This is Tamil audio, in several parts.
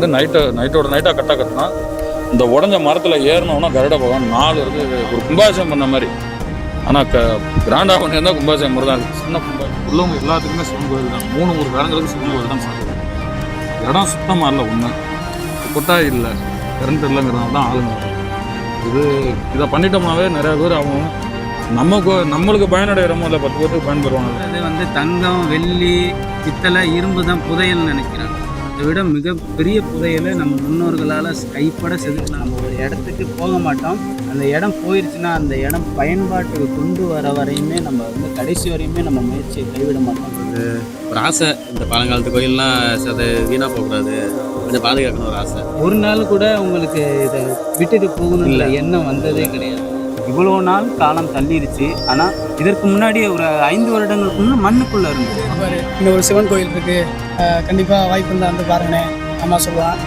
வந்து நைட்டு நைட்டோட நைட்டாக கட்ட கட்டினா இந்த உடஞ்ச மரத்தில் ஏறினோன்னா கருட பகவான் நாலு இருக்கு ஒரு கும்பாபிஷேகம் பண்ண மாதிரி. ஆனால் க கிராண்டாக பண்ணியிருந்தால் கும்பாபிஷேகம் மாதிரி தான் இருக்குது சின்ன கும்பா உள்ளவங்க எல்லாத்துக்குமே சிவன் கோயில் தான். மூணு மூணு வேடங்களுக்கு சிவன் கோயில் தான் சாப்பிடுது இடம் சுத்தமாக இல்லை ஒன்று கொட்டாய் இல்லை. கரண்ட் இல்லைங்கிறதுனால தான் ஆளுங்க இது இதை பண்ணிட்டோம்னாவே நிறைய பேர் அவங்க நமக்கு நம்மளுக்கு பயனடைகிறோமோ இல்லை பத்து பேருக்கு பயன்பெறுவாங்க அது வந்து தங்கம் வெள்ளி பித்தளை இரும்பு தான் புதையல்னு நினைக்கிறாங்க அதை விட மிக பெரிய புதையலை நம்ம முன்னோர்களால் கைப்பட செதுக்கலாம் நம்ம ஒரு இடத்துக்கு போக மாட்டோம். அந்த இடம் போயிருச்சுன்னா அந்த இடம் பயன்பாட்டுக்கு கொண்டு வர வரையுமே நம்ம வந்து கடைசி வரையுமே நம்ம முயற்சியை கைவிட மாட்டோம். ஒரு ஆசை. இந்த பழங்காலத்து கோயில்லாம் அது வீணாக போகக்கூடாது. கொஞ்சம் பாதுகாக்கணும் ஒரு ஆசை. ஒரு நாள் கூட உங்களுக்கு இதை விட்டுட்டு போகணும்ல எண்ணம் வந்ததே கிடையாது. இவ்வளோ நாள் காலம் தள்ளிடுச்சு ஆனால் இதற்கு முன்னாடி ஒரு ஐந்து வருடங்களுக்கு முன்னே மண்ணுக்குள்ளே இருந்தது. இன்னும் ஒரு சிவன் கோயில் இருக்குது கண்டிப்பாக வாய்ப்பு இருந்தால் வந்து பாருங்கண்ணே அம்மா சொல்லுவான்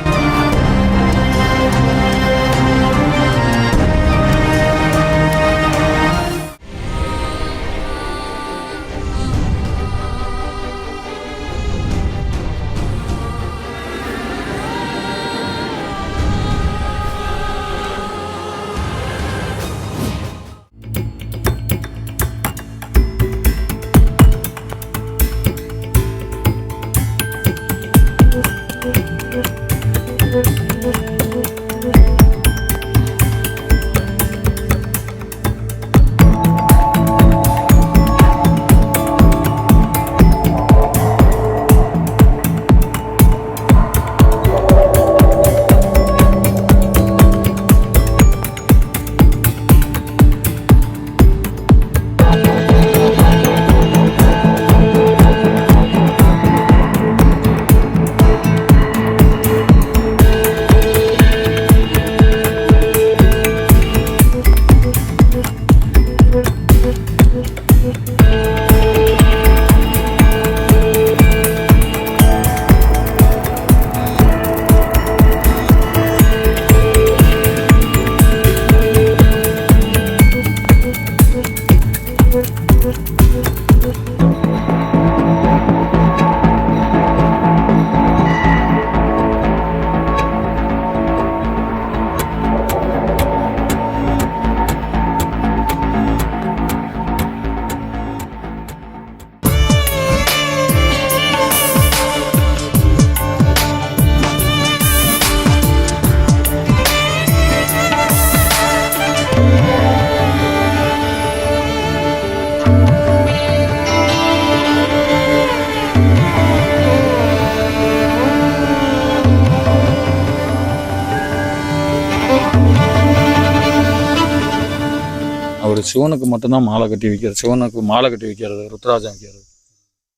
சிவனுக்கு மட்டும்தான் மாலை கட்டி வைக்கிறது. சிவனுக்கு மாலை கட்டி வைக்கிறது ருத்ராஜம் வைக்கிறது.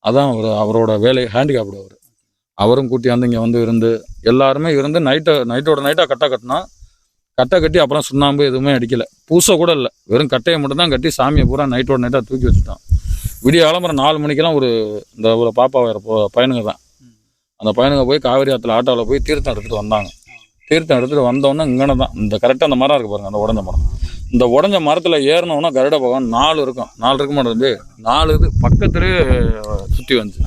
அதான் அவர் அவரோட வேலை ஹேண்டிகேப்டு அவர். அவரும் கூட்டி வந்து இங்கே வந்து இருந்து எல்லாருமே இருந்து நைட்டை நைட்டோட நைட்டாக கட்டை கட்டினா கட்டை கட்டி அப்புறம் சுண்ணாம்பு எதுவுமே அடிக்கலை. பூசை கூட இல்லை. வெறும் கட்டையை மட்டும்தான் கட்டி சாமியை பூரா நைட்டோட நைட்டாக தூக்கி வச்சுட்டான். விடிய ஆலம்பரம் நாலு மணிக்கெல்லாம் ஒரு இந்த ஒரு பாப்பா வேறு போ பையனுங்க தான். அந்த பையனுங்க போய் காவிரி ஆற்றுல ஆட்டோவில் போய் தீர்த்தம் எடுத்துகிட்டு வந்தாங்க. தீர்த்தம் எடுத்துகிட்டு வந்தோன்னே இங்கே தான். இந்த கரெக்டாக அந்த மரம் இருக்குது பாருங்கள் அந்த உடஞ்ச மரம். இந்த உடஞ்ச மரத்தில் ஏறினோன்னா கருட பகவான் நாலு இருக்கும். நாலு இருக்க மாட்டேங்குது நாலு இது பக்கத்துலேயே சுற்றி வந்துச்சு.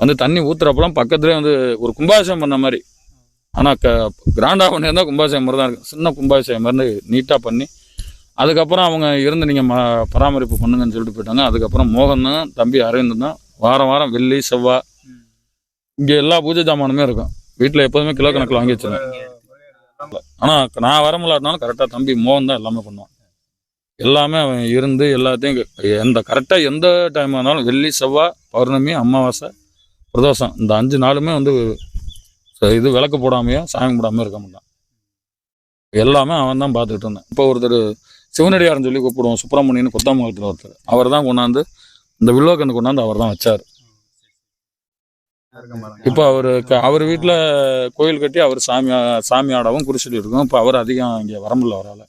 வந்து தண்ணி ஊற்றுறப்பெல்லாம் பக்கத்துலேயே வந்து ஒரு கும்பாபிஷேகம் பண்ண மாதிரி. ஆனால் க கிராண்டாக பண்ணியிருந்தால் கும்பாபிஷேகம் மாதிரி தான் இருக்கும் சின்ன கும்பாபிஷேகம் மாதிரி நீட்டாக பண்ணி அதுக்கப்புறம் அவங்க இருந்து நீங்கள் ம பராமரிப்பு பண்ணுங்கன்னு சொல்லிட்டு போயிட்டாங்க. அதுக்கப்புறம் மோகன் தான் தம்பி அரவிந்த் தான் வாரம் வாரம் வெள்ளி செவ்வாய் இங்கே எல்லா பூஜை ஜாமானுமே இருக்கும். வீட்டில் எப்போதுமே கிலோ கணக்கில் வாங்கி வச்சிருந்தேன் ஆனால் நான் வர முடியாதனால கரெக்டாக தம்பி மோகன் தான் எல்லாமே பண்ணுவான். எல்லாமே அவன் இருந்து எல்லாத்தையும் எந்த கரெக்டாக எந்த டைம் ஆனாலும் வெள்ளி செவ்வாய் பௌர்ணமி அமாவாசை பிரதோஷம் இந்த அஞ்சு நாளுமே வந்து இது விளக்கு போடாமையோ சாமி போடாமையோ இருக்க மாட்டான். எல்லாமே அவன் தான் பார்த்துக்கிட்டு இருந்தான். இப்போ ஒருத்தர் சிவனடியார்னு சொல்லி கூப்பிடுவோம் சுப்பிரமணியன் கொத்தாமங்கலத்தில் ஒருத்தர். அவர் தான் கொண்டாந்து இந்த வில்வக்கண்ணு கொண்டாந்து அவர் தான் வச்சார். இப்போ அவர் அவர் வீட்டில் கோயில் கட்டி அவர் சாமி சாமி ஆடவும் குறிச்சிட்டு இருக்கும் இப்போ அவர் அதிகம் இங்கே வர முடியல அவரால்.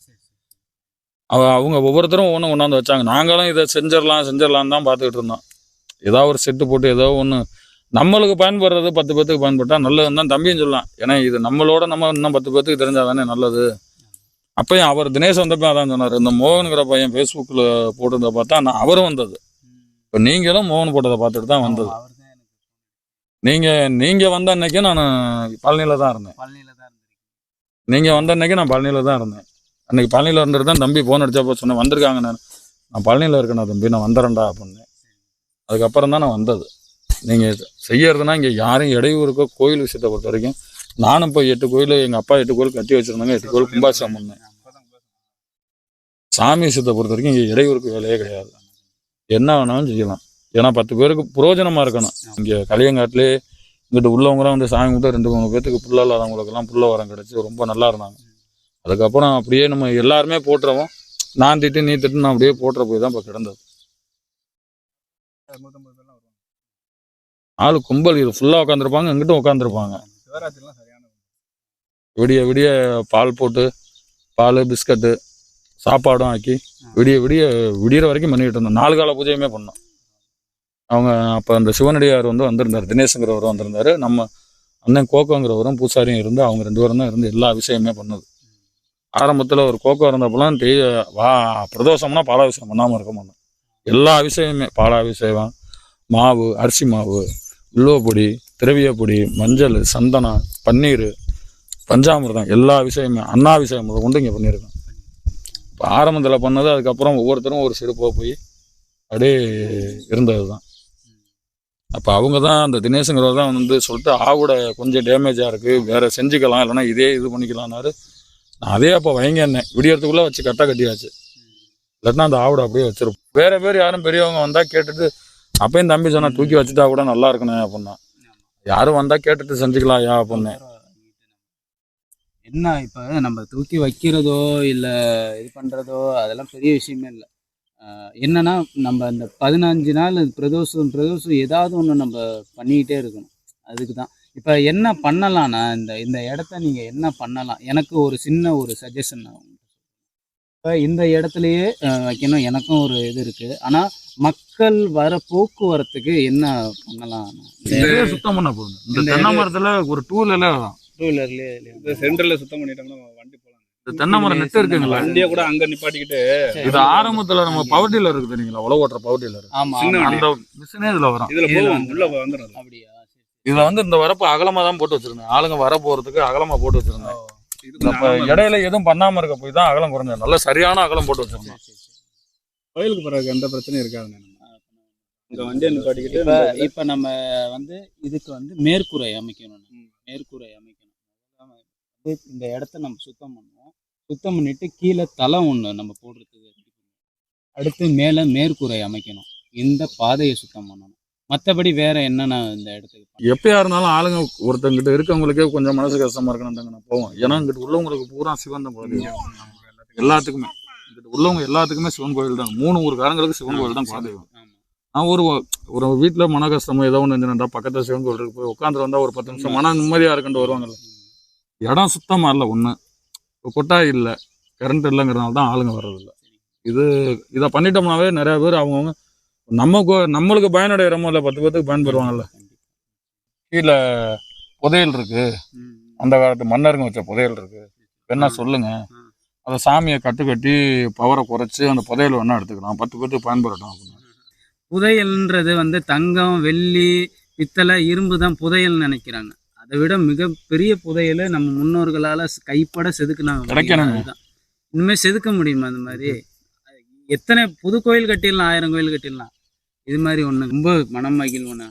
அவ அவங்க ஒவ்வொருத்தரும் ஒன்று கொண்டாந்து வச்சாங்க. நாங்களும் இதை செஞ்சிடலாம் செஞ்சிடலாம் தான் பார்த்துக்கிட்டு இருந்தோம். ஏதாவது ஒரு செட்டு போட்டு ஏதோ ஒன்று நம்மளுக்கு பயன்படுறது பத்து பேத்துக்கு பயன்பட்டா நல்லதுன்னு தான் தம்பியும் சொல்லலாம் ஏன்னா இது நம்மளோட நம்ம இன்னும் பத்து பேத்துக்கு தெரிஞ்சால் தானே நல்லது. அப்பயும் அவர் தினேஷ் வந்தப்போ அதான் சொன்னார். இந்த மோகனுங்கிற பையன் ஃபேஸ்புக்கில் போட்டதை பார்த்தா நான் அவரும் வந்தது. இப்போ நீங்களும் மோகன் போட்டதை பார்த்துட்டு தான் வந்தது. நீங்கள் நீங்கள் வந்த அன்னைக்கு நான் பழனியில் தான் இருந்தேன். பழனியில தான் இருந்திருக்கீங்க. நீங்கள் வந்த அன்னைக்கு நான் பழனியில் தான் இருந்தேன். அன்னைக்கு பழனியில் இருந்துட்டு தான் தம்பி ஃபோன் அடிச்சப்போ சொன்னேன் வந்திருக்காங்க நான். நான் பழனியில் இருக்கேன் தம்பி நான் வந்துடுறேன்டா அப்படின்னேன் அதுக்கப்புறம் தான் நான் வந்தது. நீங்கள் செய்யறதுனா இங்கே யாரும் இடையூறுக்கோ கோயில் விஷயத்தை பொறுத்த வரைக்கும் நானும் போய் எட்டு கோயில் எங்கள் அப்பா எட்டு கோயில் கட்டி வச்சுருந்தாங்க எட்டு கோயில் கும்பாபிஷேகம் பண்ணேன். சாமி விஷயத்தை பொறுத்த வரைக்கும் இங்கே இடையூறுக்கு வேலையே கிடையாது. என்ன வேணாலும் செய்யலாம். ஏன்னா பத்து பேருக்கு புரோஜனமாக இருக்கணும். இங்கே களியங்காட்டிலே இங்கிட்டு உள்ளவங்களாம் வந்து சாமி கும்பிட்டு ரெண்டு மூணு பேத்துக்கு புள்ள இல்லாதவங்களுக்கெல்லாம் புள்ள வரம் கிடச்சி ரொம்ப நல்லா இருந்தாங்க. அதுக்கப்புறம் அப்படியே நம்ம எல்லாருமே போட்டுருவோம். நான் திட்டு நீ திட்டு நான் அப்படியே போட்டுற போய் தான் இப்போ கிடந்தது. ஆள் கும்பல் இது ஃபுல்லாக உட்காந்துருப்பாங்க இங்கிட்டும் உட்காந்துருப்பாங்க விடிய விடிய பால் போட்டு பால் பிஸ்கட்டு சாப்பாடும் ஆக்கி விடிய விடிய விடியற வரைக்கும் பண்ணிக்கிட்டு இருந்தோம். நாலு கால பூஜையுமே பண்ணோம். அவங்க அப்போ அந்த சிவனடியார் வந்து வந்திருந்தார் தினேஷுங்கிறவரும் வந்திருந்தார். நம்ம அண்ணன் கோக்கோங்கிறவரும் பூசாரியும் இருந்து அவங்க ரெண்டு பேரும் தான் இருந்து எல்லா விஷயமே பண்ணது. ஆரம்பத்தில் ஒரு கோக்கோ இருந்தப்பெல்லாம் தெய் வா பிரதோஷம்னா பாலாபிஷேகம் பண்ணாமல் இருக்க மாட்டோம் எல்லா விஷயமே பாலாபிஷேகம் மாவு அரிசி மாவு உளுவப்பொடி திரவியப்பொடி மஞ்சள் சந்தனம் பன்னீர் பஞ்சாமிர்தம் எல்லா விஷயமே அன்னாபிஷேகம் முதல் கொண்டு இங்கே பண்ணியிருக்கோம் இப்போ ஆரம்பத்தில் பண்ணது அதுக்கப்புறம் ஒவ்வொருத்தரும் ஒரு சிறப்பாக போய் அப்படியே இருந்தது தான் அப்போ அவங்க தான் அந்த தினேஷுங்கிறவர் தான் வந்து சொல்லிட்டு ஆவோட கொஞ்சம் டேமேஜாக இருக்குது வேற செஞ்சுக்கலாம். இல்லைன்னா இதே இது பண்ணிக்கலாம்னாரு. நான் அதே அப்போ வைங்க என்ன. விடியறதுக்குள்ளே வச்சு கரெக்டாக கட்டியாச்சு. இல்லாட்டினா அந்த ஆவோட அப்படியே வச்சிருப்போம். வேற பேர் யாரும் பெரியவங்க வந்தால் கேட்டுட்டு அப்பயும் தம்பி சொன்னால் தூக்கி வச்சுட்டா கூட நல்லா இருக்கணும் அப்படின்னா. யாரும் வந்தால் கேட்டுட்டு செஞ்சுக்கலாம் யா அப்படின்னு. என்ன இப்போ நம்ம தூக்கி வைக்கிறதோ இல்லை இது பண்ணுறதோ அதெல்லாம் பெரிய விஷயமே இல்லை. என்னன்னா நம்ம இந்த பதினஞ்சு நாள் பிரதோஷம் பிரதோஷம் ஏதாவது ஒன்று நம்ம பண்ணிக்கிட்டே இருக்கணும். அதுக்கு தான் இப்போ என்ன பண்ணலாம்னா இந்த இந்த இடத்த நீங்கள் என்ன பண்ணலாம்? எனக்கு ஒரு சின்ன ஒரு சஜஷன் இப்போ இந்த இடத்துலையே வைக்கணும். எனக்கும் ஒரு இது இருக்குது ஆனால் மக்கள் வர போக்குவரத்துக்கு என்ன பண்ணலாம்? சுத்தம் பண்ண போகுது இந்த தென்னை மரத்துல ஒரு டூல டூ வீலர்லேயே சென்டரில் சுத்தம் பண்ணிட்டோம்னா வண்டி போகலாம். தென்னை மரம் நெட்டு இருக்குங்களா? வண்டியை கூட அங்கே நிப்பாட்டிக்கிட்டு. இது ஆரம்பத்துல நம்ம பவர் டீலர் இருக்கு தெரியுங்களா? உழவு ஓட்டுற பவர் டீலர் அந்த மிஷினே இதுல வரும். இதில் போகும் வந்து- உள்ள வந்துடும் அப்படியா. இதுல வந்து இந்த வரப்பு அகலமா தான் போட்டு வச்சிருந்தேன். ஆளுங்க வர போறதுக்கு அகலமா போட்டு வச்சிருந்தேன். இடையில எதுவும் பண்ணாம இருக்க போய் தான் அகலம் குறைஞ்சது நல்ல சரியான அகலம் போட்டு வச்சிருந்தேன். சரி. கோயிலுக்கு பிறகு எந்த பிரச்சனையும் இருக்காது இந்த வண்டியை நிப்பாட்டிக்கிட்டு இப்ப நம்ம வந்து இதுக்கு வந்து மேற்கூரை அமைக்கணும். மேற்கூரை அமைக்கணும். இந்த இடத்த நம்ம சுத்தம் பண்ணுவோம் சுத்தம் பண்ணிட்டு கீழே தலை ஒண்ணு நம்ம போடுறதுக்கு. அடுத்து மேல மேற்கூரை அமைக்கணும். இந்த பாதையை சுத்தம் பண்ணணும். மத்தபடி வேற என்னென்ன இந்த இடத்துக்கு? எப்பயா இருந்தாலும் ஆளுங்க ஒருத்தங்கிட்ட இருக்கவங்களுக்கே கொஞ்சம் மனசு கஷ்டமா இருக்கணும் தாங்க நான் போவோம் ஏன்னா இங்கிட்டு உள்ளவங்களுக்கு பூரா தான் குலதெய்வம் எல்லாத்துக்குமே. இங்கிட்டு உள்ளவங்க எல்லாத்துக்குமே சிவன் கோயில் தான். மூணு ஊருக்காரங்களுக்கு சிவன் கோயில் தான் குலதெய்வம். நான் ஒரு ஒரு வீட்டில் மன கஷ்டமோ ஏதோ ஒன்று இருந்துட்டா பக்கத்தில் சிவன் கோயில் இருக்கு போய் உட்காந்துட்டு வந்தா ஒரு பத்து நிமிஷம் மன நிம்மதியாக இருக்குன்ட்டு வருவாங்கல்ல. இடம் சுத்தமாக இல்லை ஒன்று இப்போ கொட்டாய் இல்லை கரண்ட் இல்லைங்கிறனால தான் ஆளுங்க வர்றதில்ல. இது இதை பண்ணிட்டோம்னாவே நிறையா பேர் அவங்கவுங்க நமக்கு நம்மளுக்கு பயனடைகிறமோ இல்லை பத்து பேத்துக்கு பயன்பெறுவாங்கல்ல கீழே புதையல் இருக்கு. அந்த காலத்து மன்னருங்க வச்ச புதையல் இருக்கு. வேணா சொல்லுங்கள் அதை சாமியை கட்டு கட்டி பவரை குறைச்சி அந்த புதையல் வேணா எடுத்துக்கலாம். பத்து பேருக்கு பயன்பெறட்டும் அப்படின்னு. புதையல்ன்றது வந்து தங்கம் வெள்ளி பித்தளை இரும்பு தான் புதையல்னு நினைக்கிறாங்க. அதை விட மிகப்பெரிய புதையலை நம்ம முன்னோர்களால கைப்பட செதுக்குனாங்க. கிடைக்கணுங்க. அதுதான். இனிமே செதுக்க முடியுமா அந்த மாதிரி? எத்தனை புது கோயில் கட்டிடலாம் ஆயிரம் கோயில் கட்டிடலாம்? இது மாதிரி ஒன்று ரொம்ப மனம் மகிழ்வுண்ணா.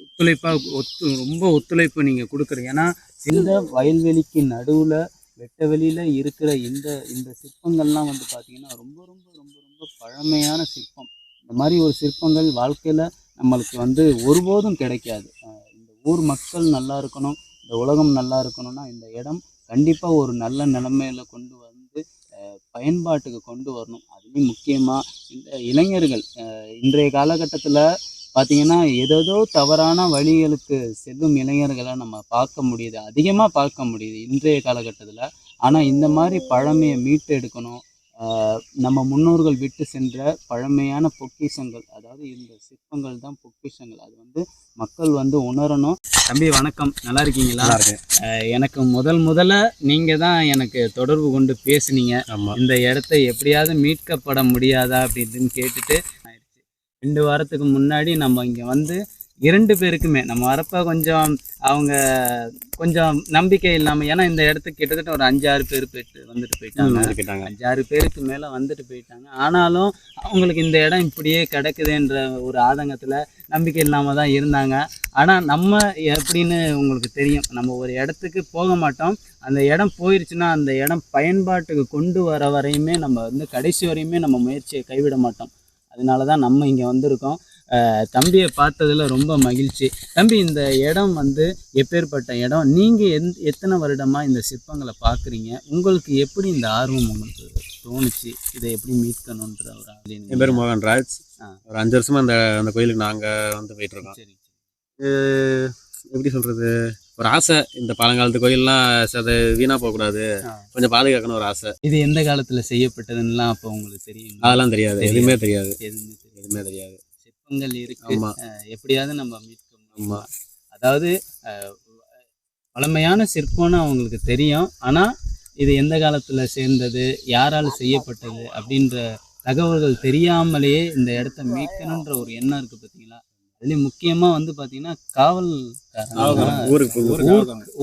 ஒத்துழைப்பாக ஒத்து ரொம்ப ஒத்துழைப்பு நீங்கள் கொடுக்குறீங்க. ஏன்னா இந்த வயல்வெளிக்கு நடுவில் வெட்ட வெளியில் இருக்கிற இந்த இந்த சிற்பங்கள்லாம் வந்து பார்த்தீங்கன்னா ரொம்ப ரொம்ப ரொம்ப ரொம்ப பழமையான சிற்பம். இந்த மாதிரி ஒரு சிற்பங்கள் வாழ்க்கையில் நம்மளுக்கு வந்து ஒருபோதும் கிடைக்காது. ஊர் மக்கள் நல்லா இருக்கணும் இந்த உலகம் நல்லா இருக்கணும்னா இந்த இடம் கண்டிப்பாக ஒரு நல்ல நிலைமையில கொண்டு வந்து பயன்பாட்டுக்கு கொண்டு வரணும். அதுலேயும் முக்கியமாக இந்த இளைஞர்கள் இன்றைய காலகட்டத்தில் பார்த்திங்கன்னா ஏதேதோ தவறான வழிகளுக்கு செல்லும் இளைஞர்களை நம்ம பார்க்க முடியுது. அதிகமாக பார்க்க முடியுது இன்றைய காலகட்டத்தில். ஆனால் இந்த மாதிரி பழமையை மீட்டு எடுக்கணும் நம்ம முன்னோர்கள் விட்டு சென்ற பழமையான பொக்கிஷங்கள் அதாவது இந்த சிற்பங்கள் தான் பொக்கிஷங்கள். அது வந்து மக்கள் வந்து உணரணும். தம்பி வணக்கம். நல்லா இருக்கீங்களா? எனக்கு முதல் முதல்ல நீங்கள் தான் எனக்கு தொடர்பு கொண்டு பேசுனீங்க. இந்த இடத்த எப்படியாவது மீட்கப்பட முடியாதா அப்படின்னு கேட்டுட்டு ரெண்டு வாரத்துக்கு முன்னாடி நம்ம இங்கே வந்து இரண்டு பேருக்குமே. நம்ம வரப்ப கொஞ்சம் அவங்க கொஞ்சம் நம்பிக்கை இல்லாமல் ஏன்னா இந்த இடத்துக்கு கிட்டத்தட்ட ஒரு அஞ்சாறு பேர் போயிட்டு வந்துட்டு போயிட்டாங்க. அஞ்சாறு பேருக்கு மேலே வந்துட்டு போயிட்டாங்க. ஆனாலும் அவங்களுக்கு இந்த இடம் இப்படியே கிடக்குதுன்ற ஒரு ஆதங்கத்தில் நம்பிக்கை இல்லாமல் தான் இருந்தாங்க. ஆனால் நம்ம எப்படின்னு உங்களுக்கு தெரியும். நம்ம ஒரு இடத்துக்கு போக மாட்டோம். அந்த இடம் போயிருச்சுன்னா அந்த இடம் பயன்பாட்டுக்கு கொண்டு வர வரையுமே நம்ம வந்து கடைசி வரையுமே நம்ம முயற்சியை கைவிட மாட்டோம். அதனால தான் நம்ம இங்கே வந்திருக்கோம். தம்பியை பார்த்ததுல ரொம்ப மகிழ்ச்சி. தம்பி இந்த இடம் வந்து எப்பேற்பட்ட இடம்? நீங்கள் எந் எத்தனை வருடமாக இந்த சிற்பங்களை பார்க்குறீங்க? உங்களுக்கு எப்படி இந்த ஆர்வம் உங்களுக்கு தோணுச்சு? இதை எப்படி மீட்கணுன்ற ஒரு என் பேர் மோகன்ராஜ் ஆ. ஒரு அஞ்சு வருஷமா அந்த அந்த கோயிலுக்கு நாங்க வந்து போயிட்டு இருக்கோம் சரி. எப்படி சொல்றது? ஒரு ஆசை. இந்த பழங்காலத்து கோயில்லாம் அது வீணா போகக்கூடாது. கொஞ்சம் பாதுகாக்கணும் ஒரு ஆசை. இது எந்த காலத்தில் செய்யப்பட்டதுன்னெலாம் அப்போ உங்களுக்கு தெரியும்? அதெல்லாம் தெரியாது. எதுவுமே தெரியாது. எதுவுமே எதுவுமே தெரியாது. சிற்பங்கள் இருக்கு. எப்படியாவது நம்ம மீட்க முடியுமா. அதாவது பழமையான சிற்பம்னு அவங்களுக்கு தெரியும். ஆனால் இது எந்த காலத்தில் சேர்ந்தது யாரால் செய்யப்பட்டது அப்படின்ற தகவல்கள் தெரியாமலேயே இந்த இடத்த மீட்கணுன்ற ஒரு எண்ணம் இருக்குது பார்த்தீங்களா அதுலேயும் முக்கியமாக வந்து பார்த்தீங்கன்னா காவல்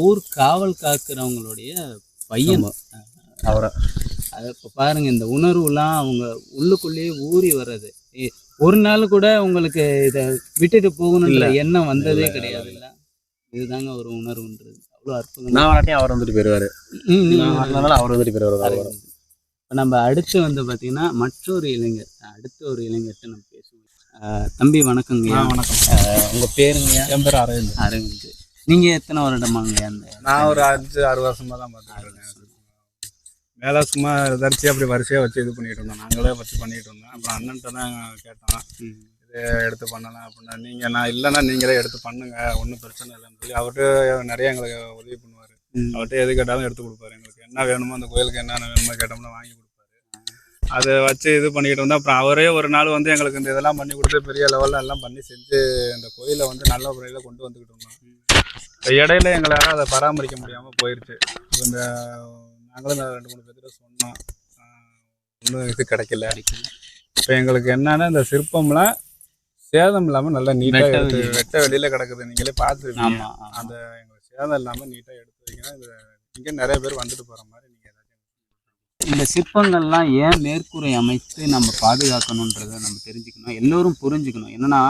ஊரு காவல் காக்குறவங்களுடைய பையன். அவரை. அது இப்போ பாருங்க இந்த உணர்வுலாம் அவங்க உள்ளுக்குள்ளேயே ஊறி வர்றது. ஒரு நாள் கூட உங்களுக்கு இதை விட்டுட்டு போகணுன்ற இல்ல. எண்ணம் வந்ததே கிடையாது. இல்ல. இதுதாங்க ஒரு உணர்வுன்றது. அவ்வளோ அற்புதம் நான் வராட்டியும் அவர் வந்துட்டு போயிருவாரு. நான் வரலனால அவர் வந்துட்டு போயிருவாரு அவர் இப்போ நம்ம அடுத்து வந்து பார்த்தீங்கன்னா மற்றொரு இளைஞர் அடுத்த ஒரு இளைஞர்கிட்ட நம்ம பேசுவோம். தம்பி வணக்கங்க. வணக்கம். உங்கள் பேருங்க? என் பேர் அரவிந்த். அரவிந்த். நீங்கள் எத்தனை வருடமாங்க அந்த நான் ஒரு அஞ்சு ஆறு வருஷமா தான் பார்த்துட்டு மேலே சும்மா தரிச்சு அப்படி வரிசையாக வச்சு இது பண்ணிட்டு இருந்தோம். நாங்களே வச்சு பண்ணிட்டு இருந்தோம். அப்புறம் அண்ணன்ட்ட தான் கேட்டோம். இது எடுத்து பண்ணலாம் அப்படின்னா நீங்கள் நான் இல்லைன்னா நீங்களே எடுத்து பண்ணுங்க. ஒன்றும் பிரச்சனை இல்லைன்னு சொல்லி அவர்கிட்ட நிறைய எங்களுக்கு உதவி பண்ணுவார். அவர்கிட்ட எது கேட்டாலும் எடுத்து கொடுப்பாரு. எங்களுக்கு என்ன வேணுமோ அந்த கோயிலுக்கு என்னென்ன வேணுமோ கேட்டோம்னா வாங்கி கொடுப்பாரு. அதை வச்சு இது பண்ணிக்கிட்டு இருந்தோம். அப்புறம் அவரே ஒரு நாள் வந்து எங்களுக்கு இந்த இதெல்லாம் பண்ணி கொடுத்து பெரிய லெவலில் எல்லாம் பண்ணி செஞ்சு இந்த கோயிலை வந்து நல்ல முறையில் கொண்டு வந்துக்கிட்டு இருந்தோம். இடையில எங்களால் அதை பராமரிக்க முடியாமல் போயிடுச்சு இந்த நாங்களும் ரெண்டு மூணு பேர்கிட்ட சொன்னோம். ஒன்றும் இது கிடைக்கல. இப்போ எங்களுக்கு என்னன்னா இந்த சிற்பம்லாம் சேதம் இல்லாமல் நல்லா நீட்டாக வெட்ட எடுத்து. வெட்ட வெளியில் கிடக்குது. நீங்களே பார்த்துருக்கீங்க அந்த எங்களுக்கு சேதம் இல்லாமல் நீட்டாக எடுத்து வைக்கணும் இங்கே நிறைய பேர் வந்துட்டு போகிற மாதிரி நீங்கள் இந்த சிற்பங்கள்லாம் ஏன் மேற்கூரை அமைத்து நம்ம பாதுகாக்கணுன்றதை நம்ம தெரிஞ்சுக்கணும். எல்லோரும் புரிஞ்சுக்கணும். என்னன்னா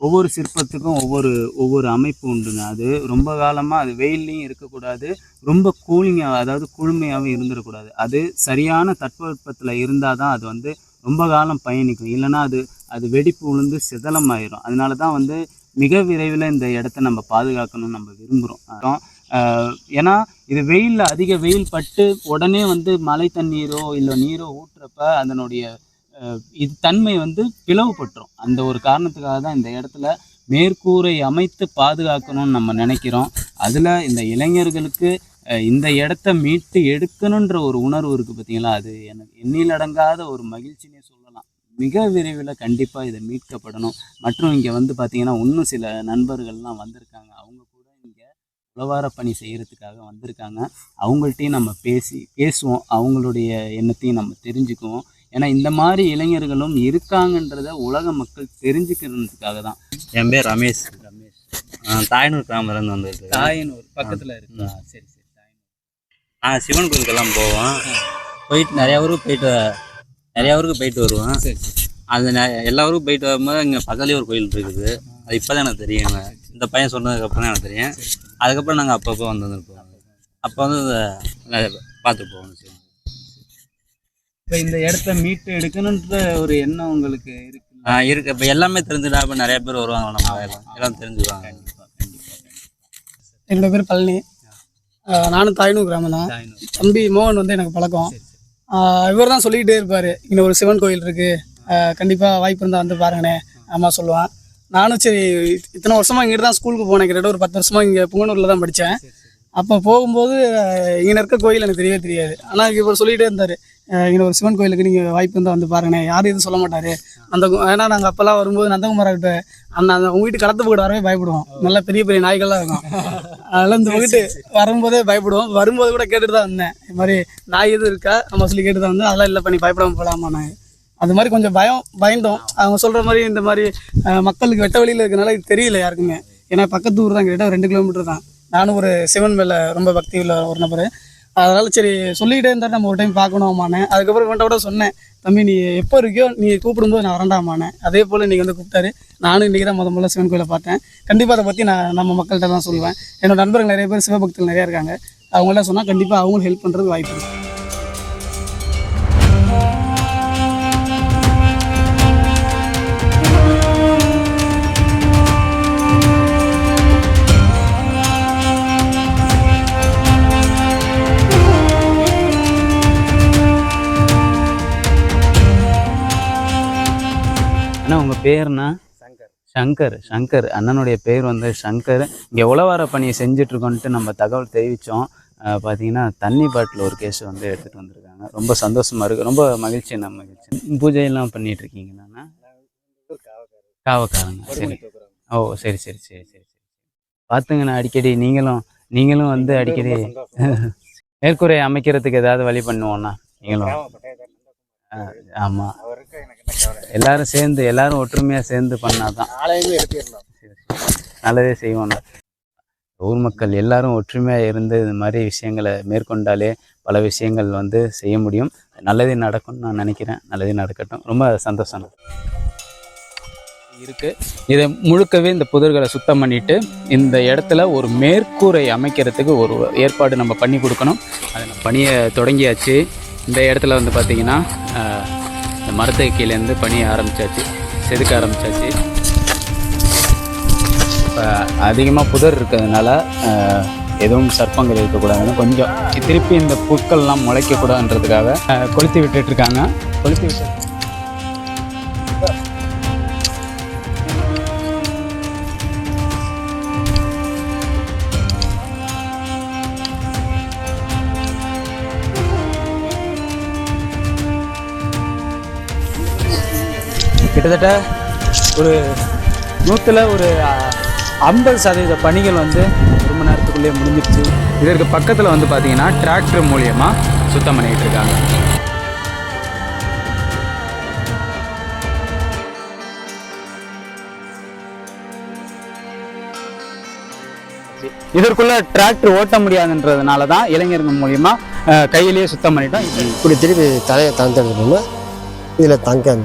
ஒவ்வொரு சிற்பத்துக்கும் ஒவ்வொரு ஒவ்வொரு அமைப்பு உண்டுங்க. அது ரொம்ப காலமாக அது வெயில்லையும் இருக்கக்கூடாது. ரொம்ப கூலிங்காக அதாவது குளுமையாகவும் இருந்துடக்கூடாது. அது சரியான தட்பவெப்பத்தில் இருந்தால் தான் அது வந்து ரொம்ப காலம் பயணிக்கும். இல்லைன்னா அது அது வெடிப்பு விழுந்து சிதலமாயிரும். அதனால தான் வந்து மிக விரைவில் இந்த இடத்த நம்ம பாதுகாக்கணும்னு நம்ம விரும்புகிறோம் ஏன்னா இது வெயிலில் அதிக வெயில் பட்டு உடனே வந்து மழை தண்ணீரோ இல்லை நீரோ ஊற்றுறப்ப அதனுடைய இது தன்மை வந்து பிளவுபட்டுரும் அந்த ஒரு காரணத்துக்காக தான் இந்த இடத்துல மேற்கூரை அமைத்து பாதுகாக்கணும்னு நம்ம நினைக்கிறோம். அதில் இந்த இளைஞர்களுக்கு இந்த இடத்த மீட்டு எடுக்கணுன்ற ஒரு உணர்வு இருக்குது பார்த்தீங்களா அது எனக்கு எண்ணிலடங்காத ஒரு மகிழ்ச்சினே சொல்லலாம். மிக விரைவில் கண்டிப்பாக இதை மீட்கப்படணும். மற்றும் இங்கே வந்து பார்த்தீங்கன்னா இன்னும் சில நண்பர்கள்லாம் வந்திருக்காங்க. அவங்க கூட இங்கே உழவார பணி செய்கிறதுக்காக வந்திருக்காங்க. அவங்கள்ட்டையும் நம்ம பேசி பேசுவோம். அவங்களுடைய எண்ணத்தையும் நம்ம தெரிஞ்சுக்குவோம். ஏன்னா இந்த மாதிரி இளைஞர்களும் இருக்காங்கன்றத உலக மக்கள் தெரிஞ்சுக்கிறதுக்காக தான். என் பேர் ரமேஷ். ரமேஷ் தாயனூர் கிராமத்துலேருந்து வந்துருக்கு தாயனூர் பக்கத்தில் இருக்கா. சரி சரி தாயனூர் நான் சிவன் கோயிலுக்கெல்லாம் போவோம். போயிட்டு நிறையா ஊருக்கு போயிட்டு நிறையா ஊருக்கு போயிட்டு சரி அது எல்லா ஊருக்கும் போயிட்டு வரும்போது இங்கே பக்கத்துலேயே ஒரு கோயில் இருக்குது. அது இப்போ தான் எனக்கு தெரியுங்க இந்த பையன் சொன்னதுக்கப்புறம் தான் எனக்கு தெரியும். அதுக்கப்புறம் நாங்கள் அப்பப்போ வந்து வந்துருப்போம் அப்போ வந்து பார்த்துட்டு போவோம். சிவன் இப்போ இந்த இடத்த மீட்டு எடுக்கணுன்ற ஒரு எண்ணம் உங்களுக்கு இருக்கு ஆ, இருக்கு. இப்போ எல்லாமே தெரிஞ்சுட்டா இப்போ நிறைய பேர் வருவாங்க நம்ம எல்லாம் எல்லாம் தெரிஞ்சுக்குவாங்க. என்னோட பேர் பழனி. நானும் தாய்னூர் கிராமம் தான் தம்பி மோகன் வந்து எனக்கு பழக்கம். இவர் தான் சொல்லிக்கிட்டே இருப்பார். இங்கே ஒரு சிவன் கோயில் இருக்குது கண்டிப்பாக வாய்ப்பு இருந்தால் வந்து பாருங்கண்ணே. ஆமாம் சொல்லுவான். நானும் சரி இத்தனை வருஷமாக இங்கிட்டு தான் ஸ்கூலுக்கு போனேன். கிட்டத்தட்ட ஒரு பத்து வருஷமாக இங்கே புங்கனூரில் தான் படித்தேன் அப்போ போகும்போது இங்கே இருக்க கோயில் எனக்கு தெரியவே தெரியாது. ஆனால் இவர் சொல்லிகிட்டே இருந்தார். இங்கே ஒரு சிவன் கோயிலுக்கு நீங்கள் வாய்ப்பு இருந்தால் வந்து பாருங்கண்ணே யாரும் எதுவும் சொல்ல மாட்டார். அந்த ஏன்னா நாங்கள் அப்போல்லாம் வரும்போது நந்தகுமார்கிட்ட அந்த அந்த உங்கள் வீட்டு களத்து போட்டு வரவே பயப்படுவோம். நல்ல பெரிய பெரிய நாய்கள்லாம் இருக்கும். அதெல்லாம் இந்த வீட்டு வரும்போதே பயப்படுவோம். வரும்போது கூட கேட்டுட்டு தான் வந்தேன். இது மாதிரி நாய் எதுவும் இருக்கா? நம்ம சொல்லி கேட்டு தான் வந்தேன். அதெல்லாம் இல்லை பண்ணி பயப்படாம போகலாமா நான். அது மாதிரி கொஞ்சம் பயம் பயந்தோம். அவங்க சொல்கிற மாதிரி இந்த மாதிரி மக்களுக்கு வெட்ட வழியில் இருக்கனால இது தெரியல யாருக்குமே. ஏன்னா பக்கத்து ஊர் தான் கிட்ட ரெண்டு கிலோமீட்டர் தான். நானும் ஒரு சிவன் மேலே ரொம்ப பக்தி உள்ள ஒரு நபர். அதனால சரி சொல்லிக்கிட்டே இருந்தால் நம்ம ஒரு டைம் பார்க்கணுமானே. அதுக்கப்புறம் இவன்ட்ட கூட சொன்னேன் தம்பி நீ எப்போ இருக்கியோ நீ கூப்பிடும்போது நான் வரண்டாமானே அதே போல் நீங்கள் வந்து கூப்பிட்டாரு. நானும் இன்றைக்கி தான் முத முதல்ல சிவன் கோயிலை பார்த்தேன். கண்டிப்பாக அதை பற்றி நான் நம்ம மக்கள்கிட்ட தான் சொல்லுவேன் என்னோட நண்பர்கள் நிறைய பேர் சிவபக்தர்கள் நிறையா இருக்காங்க. அவங்களாம் சொன்னால் கண்டிப்பாக அவங்களும் ஹெல்ப் பண்ணுறது வாய்ப்பு அண்ணா உங்கள் பேர்னா சங்கர். சங்கர் சங்கர். அண்ணனுடைய பேர் வந்து சங்கர். இங்கே உழவார பணியை செஞ்சிட்ருக்கோன்ட்டு நம்ம தகவல் தெரிவித்தோம் பார்த்தீங்கன்னா தண்ணி பாட்டில் ஒரு கேஸ் வந்து எடுத்துகிட்டு வந்திருக்காங்க. ரொம்ப சந்தோஷமாக இருக்குது ரொம்ப மகிழ்ச்சி நம்ம மகிழ்ச்சி. பூஜையெல்லாம் பண்ணிட்டு இருக்கீங்களாண்ணா காவக்காரங்க. சரி. ஓ சரி சரி சரி சரி சரி. பார்த்துங்கண்ணா அடிக்கடி. நீங்களும் நீங்களும் வந்து அடிக்கடி மேற்கூரை அமைக்கிறதுக்கு ஏதாவது வழி பண்ணுவோண்ணா நீங்களும். ஆமாம் எல்லாரும் சேர்ந்து எல்லாரும் ஒற்றுமையாக சேர்ந்து பண்ணாதான். நல்லதே செய்வோம்ண்ணா ஊர் மக்கள் எல்லாரும் ஒற்றுமையாக இருந்து இது மாதிரி விஷயங்களை மேற்கொண்டாலே பல விஷயங்கள் வந்து செய்ய முடியும். நல்லதே நடக்கும்னு நான் நினைக்கிறேன். நல்லதே நடக்கட்டும். ரொம்ப சந்தோஷம். இருக்கு. இதை முழுக்கவே இந்த புதர்களை சுத்தம் பண்ணிட்டு இந்த இடத்துல ஒரு மேற்கூரை அமைக்கிறதுக்கு ஒரு ஏற்பாடு நம்ம பண்ணி கொடுக்கணும். அதை நம்ம பணியை தொடங்கியாச்சு. இந்த இடத்துல வந்து பார்த்திங்கன்னா மரத்தை கீழேருந்து பணியை ஆரம்பிச்சாச்சு செதுக்க ஆரம்பிச்சாச்சு. இப்போ அதிகமாக புதர் இருக்கிறதுனால எதுவும் சர்ப்பங்கள் இருக்கக்கூடாதுன்னு கொஞ்சம் திருப்பி இந்த புற்கள்லாம் முளைக்கக்கூடாதுன்றதுக்காக கொளுத்தி விட்டுட்டு இருக்காங்க. கொளுத்தி விட்டு கிட்டத்தட்ட ஒரு நூற்றில் ஒரு ஐம்பது சதவீத பணிகள் வந்து ஒரு மணி நேரத்துக்குள்ளேயே முடிஞ்சிருச்சு. இதற்கு பக்கத்தில் வந்து பார்த்தீங்கன்னா டிராக்டர் மூலியமாக சுத்தம் பண்ணிக்கிட்டு இருக்காங்க. இதற்குள்ள டிராக்டர் ஓட்ட முடியாதுன்றதுனால தான் இளைஞர்கள் மூலியமா கையிலேயே சுத்தம் பண்ணிட்டோம். இப்படி திருப்பி தலையை தந்துட்டு இதில் தங்க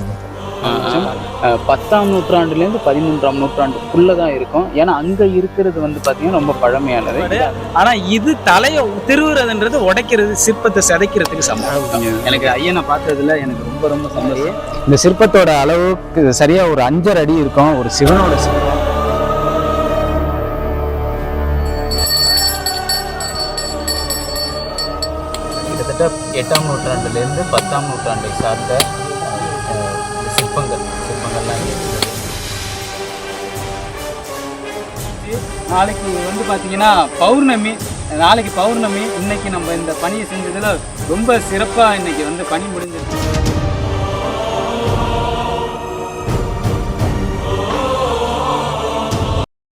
பத்தாம் நூற்றாண்டுலேருந்து பதிமூன்றாம் நூற்றாண்டுக்குள்ள தான் இருக்கும். ஏன்னா அங்க இருக்கிறது வந்து பாத்தீங்கன்னா ரொம்ப பழமையானது. ஆனா இது தலையை திருவுறதுன்றது உடைக்கிறது சிற்பத்தை சிதைக்கிறதுக்கு சமம். எனக்கு ஐயனை பார்த்ததுல எனக்கு ரொம்ப ரொம்ப சந்தோஷம். இந்த சிற்பத்தோட அளவுக்கு சரியா ஒரு அஞ்சரை அடி இருக்கும் ஒரு சிவனோட சிற்பம். கிட்டத்தட்ட எட்டாம் நூற்றாண்டுலேருந்து பத்தாம் நூற்றாண்டை சார்ந்த நாளைக்கு வந்து பார்த்தீங்கன்னா பௌர்ணமி நாளைக்கு பௌர்ணமி. இன்னைக்கு நம்ம இந்த பணியை செஞ்சதில் ரொம்ப சிறப்பாக இன்னைக்கு வந்து பணி முடிஞ்சிருக்கு.